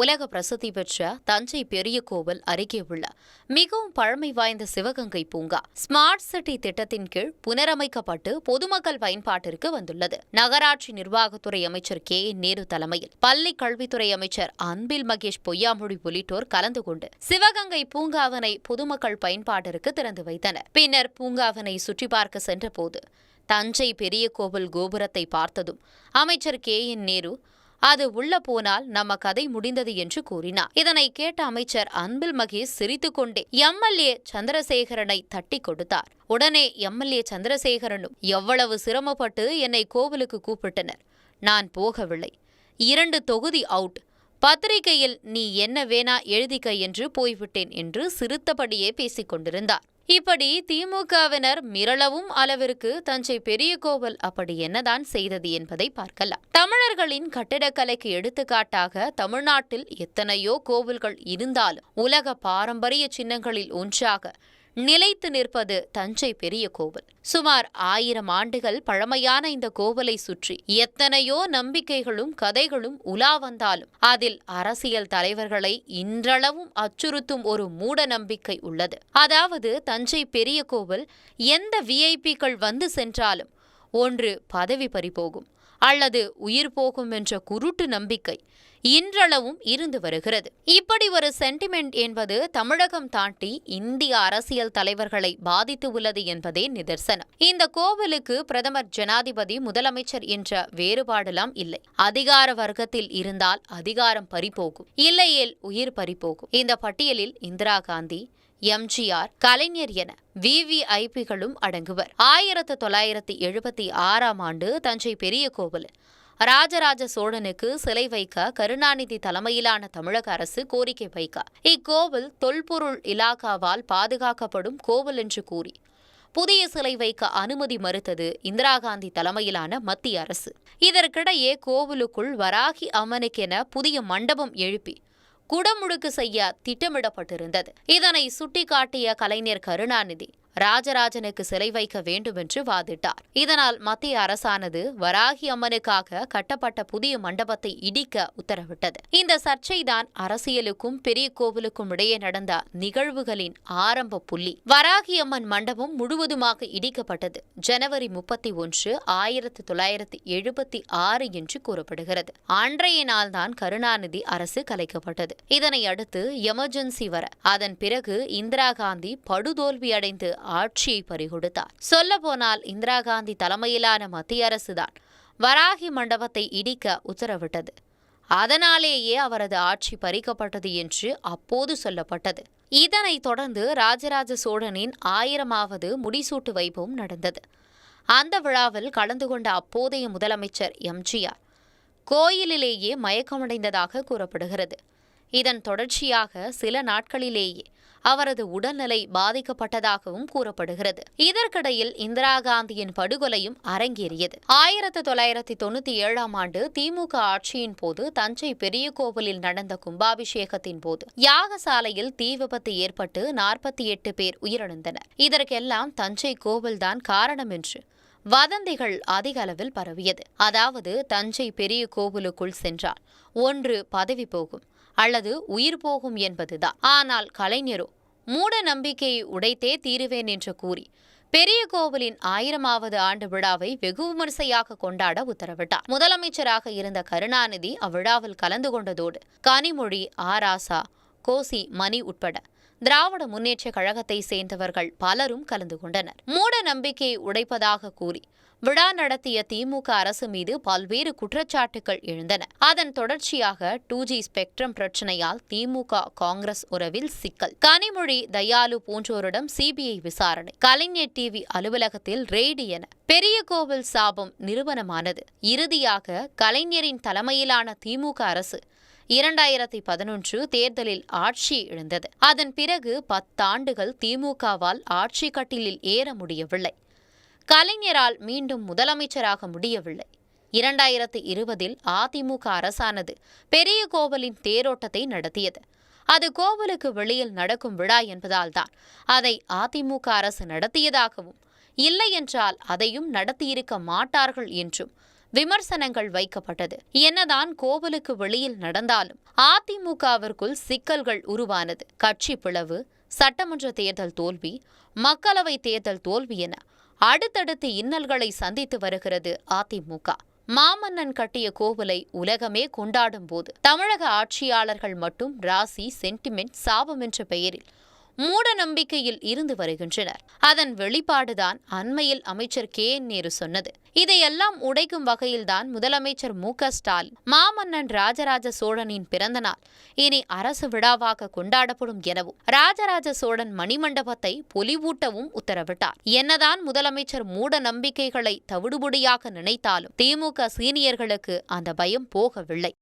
உலக பிரசித்தி பெற்ற தஞ்சை பெரிய கோவில் அருகே உள்ள மிகவும் பழமை வாய்ந்த சிவகங்கை பூங்கா ஸ்மார்ட் சிட்டி திட்டத்தின் கீழ் புனரமைக்கப்பட்டு பொதுமக்கள் பயன்பாட்டிற்கு வந்துள்ளது. நகராட்சி நிர்வாகத்துறை அமைச்சர் கே. நேரு தலைமையில் பள்ளி கல்வித்துறை அமைச்சர் அன்பில் மகேஷ் பொய்யாமொழி உள்ளிட்டோர் கலந்து கொண்டு சிவகங்கை பூங்காவனை பொதுமக்கள் பயன்பாட்டிற்கு திறந்து வைத்தனர். பின்னர் பூங்காவனை சுற்றி பார்க்க சென்றபோது தஞ்சை பெரிய கோவில் கோபுரத்தை பார்த்ததும் அமைச்சர் கே. என். நேரு அது உள்ள போனால் நம்ம கதை முடிந்தது என்று கூறினார். இதனை கேட்ட அமைச்சர் அன்பில் மகேஷ் சிரித்துக்கொண்டே எம்எல்ஏ சந்திரசேகரனை தட்டி கொடுத்தார். உடனே எம்எல்ஏ சந்திரசேகரனும் எவ்வளவு சிரமப்பட்டு என்னை கோவிலுக்கு கூப்பிட்டனர். நான் போகவில்லை. இரண்டு தொகுதி அவுட் பத்திரிகையில் நீ என்ன வேணா எழுதிக்க என்று போய்விட்டேன் என்று சிரித்தபடியே பேசிக் கொண்டிருந்தார். இப்படி திமுகவினர் மிரளவும் அளவிற்கு தஞ்சை பெரிய கோவில் அப்படி என்னதான் செய்தது என்பதை பார்க்கலாம். தமிழர்களின் கட்டிடக்கலைக்கு எடுத்துக்காட்டாக தமிழ்நாட்டில் எத்தனையோ கோவில்கள் இருந்தாலும் உலக பாரம்பரிய சின்னங்களில் ஒன்றாக நிலைத்து நிற்பது தஞ்சை பெரிய கோவில். சுமார் ஆயிரம் ஆண்டுகள் பழமையான இந்த கோவிலை சுற்றி எத்தனையோ நம்பிக்கைகளும் கதைகளும் உலா வந்தாலும் அதில் அரசியல் தலைவர்களை இன்றளவும் அச்சுறுத்தும் ஒரு மூட நம்பிக்கை உள்ளது. அதாவது தஞ்சை பெரிய கோவில் எந்த விஐபிக்கள் வந்து சென்றாலும் ஒன்று பதவி பறிபோகும். அல்லது உயிர் போகும் என்ற குருட்டு நம்பிக்கை இன்றளவும் இருந்து வருகிறது. இப்படி ஒரு சென்டிமெண்ட் என்பது தமிழகம் தாண்டி இந்திய அரசியல் தலைவர்களை பாதித்து உள்ளது என்பதே நிதர்சனம். இந்த கோவிலுக்கு பிரதமர் ஜனாதிபதி முதலமைச்சர் என்ற வேறுபாடெல்லாம் இல்லை. அதிகார வர்க்கத்தில் இருந்தால் அதிகாரம் பறிபோகும். இல்லையேல் உயிர் பறிபோகும். இந்த பட்டியலில் இந்திரா காந்தி எம்ஜிஆர் கலைஞர் என விவிஐபிகளும் அடங்குவர். ஆயிரத்து தொள்ளாயிரத்தி எழுபத்தி ஆறாம் ஆண்டு தஞ்சை பெரிய கோவில். ராஜராஜ சோழனுக்கு சிலை வைக்க கருணாநிதி தலைமையிலான தமிழக அரசு கோரிக்கை வைக்க. இக்கோவில் தொல்பொருள் இலாகாவால் பாதுகாக்கப்படும் கோவில் என்று கூறி புதிய சிலை வைக்க அனுமதி மறுத்தது இந்திரா காந்தி தலைமையிலான மத்திய அரசு. இதற்கிடையே கோவிலுக்குள் வராகி அம்மனுக்கென புதிய மண்டபம் எழுப்பி குடமுழுக்கு செய்ய திட்டமிடப்பட்டிருந்தது. இதனை சுட்டிக்காட்டிய கலைஞர் கருணாநிதி ராஜராஜனுக்கு சிலை வைக்க வேண்டும் என்று வாதிட்டார். இதனால் மத்திய அரசானது வராகி அம்மனுக்காக கட்டப்பட்ட புதிய மண்டபத்தை இடிக்க உத்தரவிட்டது. இந்த சர்ச்சைதான் அரசியலுக்கும் பெரிய கோவிலுக்கும் இடையே நடந்த நிகழ்வுகளின் ஆரம்ப புள்ளி. வராகி அம்மன் மண்டபம் முழுவதுமாக இடிக்கப்பட்டது. ஜனவரி முப்பத்தி ஒன்று ஆயிரத்தி தொள்ளாயிரத்தி எழுபத்தி ஆறு என்று கூறப்படுகிறது. அன்றைய நாள்தான் கருணாநிதி அரசு கலைக்கப்பட்டது. இதனை அடுத்து எமர்ஜென்சி வர அதன் பிறகு இந்திரா காந்தி படுதோல்வியடைந்து ஆட்சியை பறிகொடுத்தார். சொல்லப்போனால் இந்திரா காந்தி தலைமையிலான மத்திய அரசுதான். வராகி மண்டபத்தை இடிக்க உத்தரவிட்டது. அதனாலேயே அவரது ஆட்சி பறிக்கப்பட்டது என்று அப்போது சொல்லப்பட்டது. இதனைத் தொடர்ந்து ராஜராஜ சோழனின் ஆயிரமாவது முடிசூட்டு வைபவம் நடந்தது. அந்த விழாவில் கலந்து கொண்ட அப்போதைய முதலமைச்சர் எம்ஜிஆர் கோயிலிலேயே மயக்கமடைந்ததாக கூறப்படுகிறது. இதன் தொடர்ச்சியாக சில நாட்களிலேயே அவரது உடல்நிலை பாதிக்கப்பட்டதாகவும் கூறப்படுகிறது. இதற்கிடையில் இந்திரா காந்தியின் படுகொலையும் அரங்கேறியது. ஆயிரத்தி தொள்ளாயிரத்தி தொண்ணூத்தி ஏழாம் ஆண்டு திமுக ஆட்சியின் போது தஞ்சை பெரிய கோவிலில் நடந்த கும்பாபிஷேகத்தின் போது யாகசாலையில் தீ விபத்து ஏற்பட்டு நாற்பத்தி எட்டு பேர் உயிரிழந்தனர். இதற்கெல்லாம் தஞ்சை கோவில்தான் காரணம் என்று வதந்திகள் அதிக அளவில் பரவியது. அதாவது தஞ்சை பெரிய கோவிலுக்குள் சென்றால் ஒன்று பதவி போகும் அல்லது உயிர் போகும் என்பதுதான். ஆனால் கலைஞரோ மூட நம்பிக்கையை உடைத்தே தீருவேன் என்று கூறி பெரிய கோவிலின் ஆயிரமாவது ஆண்டு விழாவை வெகு விமர்சையாக கொண்டாட உத்தரவிட்டார். முதலமைச்சராக இருந்த கருணாநிதி அவ்விழாவில் கலந்து கொண்டதோடு கனிமொழி ஆராசா கோசி மணி உட்பட திராவிட முன்னேற்ற கழகத்தை சேர்ந்தவர்கள் பலரும் கலந்து கொண்டனர். மூட நம்பிக்கையை உடைப்பதாக கூறி விழா நடத்திய திமுக அரசு மீது பல்வேறு குற்றச்சாட்டுகள் எழுந்தன. அதன் தொடர்ச்சியாக டூ ஜி ஸ்பெக்ட்ரம் பிரச்சனையால் திமுக காங்கிரஸ் உறவில் சிக்கல். கனிமொழி தயாலு போன்றோரிடம் சிபிஐ விசாரணை. கலைஞர் டிவி அலுவலகத்தில் ரெய்டு என. பெரிய கோவில் சாபம் நிறுவனமானது. இறுதியாக கலைஞரின் தலைமையிலான திமுக அரசு இரண்டாயிரத்தி பதினொன்று தேர்தலில் ஆட்சி இழந்தது. அதன் பிறகு பத்தாண்டுகள் திமுகவால் ஆட்சி கட்டிலில் ஏற முடியவில்லை. கலைஞரால் மீண்டும் முதலமைச்சராக முடியவில்லை. இரண்டாயிரத்தி இருபதில் அதிமுக அரசானது பெரிய கோவிலின் தேரோட்டத்தை நடத்தியது. அது கோவிலுக்கு வெளியில் நடக்கும் விழா என்பதால்தான் அதை அதிமுக அரசு நடத்தியதாகவும் இல்லை என்றால் அதையும் நடத்தியிருக்க மாட்டார்கள் என்றும் விமர்சனங்கள் வைக்கப்பட்டது. என்னதான் கோவிலுக்கு வெளியில் நடந்தாலும் அதிமுகவிற்குள் சிக்கல்கள் உருவானது. கட்சி பிளவு சட்டமன்ற தேர்தல் தோல்வி மக்களவை தேர்தல் தோல்வி என அடுத்தடுத்து இன்னல்களை சந்தித்து வருகிறது அதிமுக. மாமன்னன் கட்டிய கோவிலை உலகமே கொண்டாடும் போது தமிழக ஆட்சியாளர்கள் மட்டும் ராசி சென்டிமெண்ட் சாபம் என்ற பெயரில் மூட நம்பிக்கையில் இருந்து வருகின்றனர். அதன் வெளிப்பாடுதான் அண்மையில் அமைச்சர் கே என் நேரு சொன்னது. இதையெல்லாம் உடைக்கும் வகையில்தான் முதலமைச்சர் மு க ஸ்டாலின் மாமன்னன் ராஜராஜ சோழனின் பிறந்த நாள். இனி அரசு விழாவாக கொண்டாடப்படும் எனவும் ராஜராஜ சோழன் மணிமண்டபத்தை பொலிவூட்டவும் உத்தரவிட்டார். என்னதான் முதலமைச்சர் மூட நம்பிக்கைகளை தவிடுபொடியாக நினைத்தாலும் திமுக சீனியர்களுக்கு அந்த பயம் போகவில்லை.